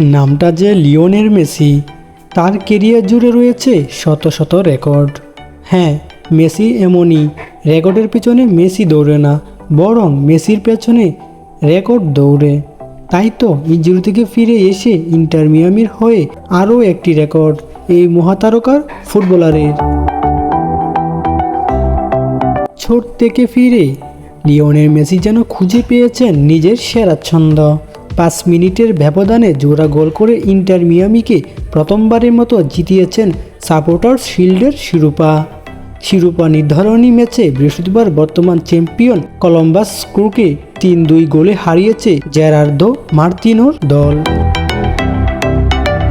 নামটা যে লিওনের মেসি, তার কেরিয়ার জুড়ে রয়েছে শত শত রেকর্ড। হ্যাঁ মেসি এমনই, রেকর্ডের পেছনে মেসি দৌড়ে না, বরং মেসির পেছনে রেকর্ড দৌড়ে। তাই তো ইঞ্জুরি থেকে ফিরে এসে ইন্টার মিয়ামির হয়ে আরও একটি রেকর্ড এই মহাতারকার ফুটবলারের। ছোট থেকে ফিরে লিওনের মেসি যেন খুঁজে পেয়েছেন নিজের সেরা ছন্দ। পাঁচ মিনিটের ব্যবধানে জোড়া গোল করে ইন্টার মিয়ামিকে প্রথমবারের মতো জিতিয়েছেন সাপোর্টার্স শিল্ডের শিরোপা। শিরোপা নির্ধারণী ম্যাচে বৃহস্পতিবার বর্তমান চ্যাম্পিয়ন কলম্বাস ক্রুকে তিন দুই গোলে হারিয়েছে জেরার্দো মার্তিনোর দল।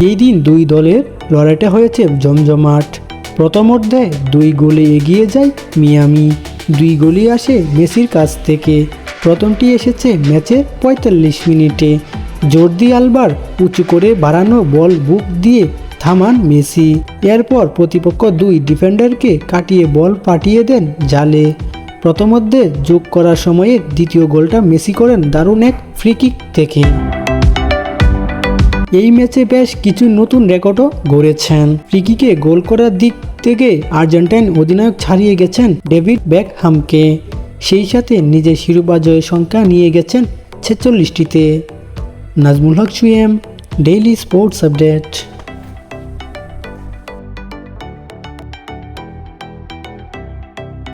এই দিন দুই দলের লড়াইটা হয়েছে জমজমাট। প্রথম অর্ধায় দুই গোলে এগিয়ে যায় মিয়ামি। দুই গোলই আসে মেসির কাছ থেকে। প্রথমটি এসেছে ম্যাচের পঁয়তাল্লিশ মিনিটে। জর্দি আলবার উঁচু করে বাড়ানো বল বুক দিয়ে থামান মেসি। এরপর প্রতিপক্ষ দুই ডিফেন্ডারকে কাটিয়ে বল পাঠিয়ে দেন জালে। প্রথমধ্যে যোগ করার সময়ে দ্বিতীয় গোলটা মেসি করেন দারুণ এক ফ্রিকিক থেকে। এই ম্যাচে বেশ কিছু নতুন রেকর্ডও গড়েছেন। ফ্রিকিকে গোল করার দিক থেকে আর্জেন্টাইন অধিনায়ক ছাড়িয়ে গেছেন ডেভিড ব্যাকহামকে সেই সাথে নিজের শিরোপা জয়ের সংখ্যা নিয়ে গেছেন ছেচল্লিশটিতে। Nazmul Haque Suyem daily sports update.